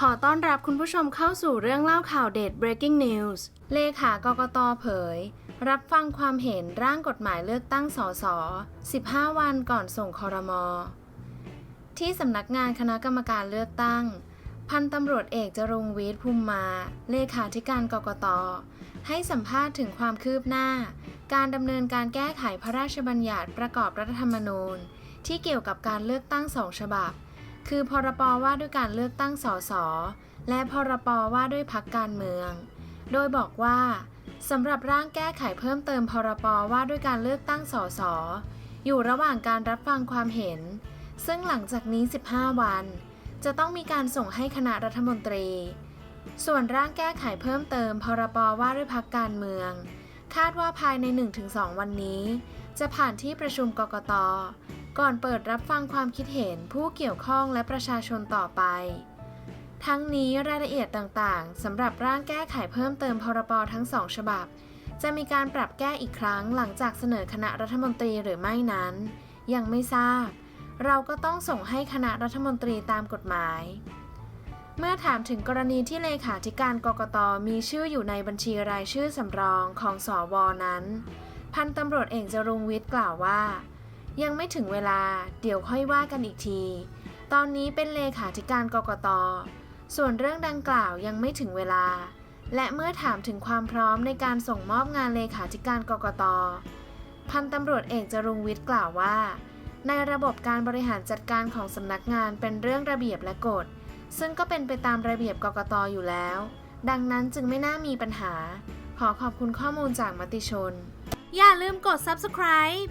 ขอต้อนรับคุณผู้ชมเข้าสู่เรื่องเล่าข่าวเด็ด breaking news เลขากกตเผย รับฟังความเห็นร่างกฎหมายเลือกตั้งสส15 วันก่อนส่งคอรมอ ที่สำนักงานคณะกรรมการเลือกตั้ง พันตำรวจเอกจรุงวิทย์ภูมิมา เลขาธิการกกต ให้สัมภาษณ์ถึงความคืบหน้า การดำเนินการแก้ไขพระราชบัญญัติประกอบรัฐธรรมนูญ ที่เกี่ยวกับการเลือกตั้งสองฉบับ คือพรบว่าด้วยการเลือกตั้งสสและพรบว่าด้วยพักการเมือง โดยบอกว่าสำหรับร่างแก้ไขเพิ่มเติมพรบว่าด้วยการเลือกตั้งสสอยู่ระหว่างการรับฟังความเห็น ซึ่งหลังจากนี้ 15 วัน จะต้องมีการส่งให้คณะรัฐมนตรี ส่วนร่างแก้ไขเพิ่มเติมพรบว่าด้วยพักการเมือง คาดว่าภายใน 1-2 วันนี้ จะผ่านที่ประชุมกกต ก่อนเปิดรับฟังความคิดเห็นผู้เกี่ยวข้องและประชาชนต่อไป ทั้งนี้รายละเอียดต่างๆสำหรับร่างแก้ไขเพิ่มเติมพรบทั้งสองฉบับ จะมีการปรับแก้อีกครั้งหลังจากเสนอคณะรัฐมนตรีหรือไม่นั้น ยังไม่ทราบ เราก็ต้องส่งให้คณะรัฐมนตรีตามกฎหมาย เมื่อถามถึงกรณีที่เลขาธิการกกตมีชื่ออยู่ในบัญชีรายชื่อสำรองของสอวอนั้น พันตำรวจเอกจรุงวิทย์กล่าวว่า ยังไม่ถึงเวลาเดี๋ยวค่อยว่ากันอีกที ตอนนี้เป็นเลขาธิการกกต ส่วนเรื่องดังกล่าวยังไม่ถึงเวลา และเมื่อถามถึงความพร้อมในการส่งมอบงานเลขาธิการกกต พันตำรวจเอกจรุงวิทย์กล่าวว่า ในระบบการบริหารจัดการของสำนักงานเป็นเรื่องระเบียบและกฎ ซึ่งก็เป็นไปตามระเบียบกกตอยู่แล้ว ดังนั้นจึงไม่น่ามีปัญหา ขอขอบคุณข้อมูลจากมติชน อย่าลืมกด subscribe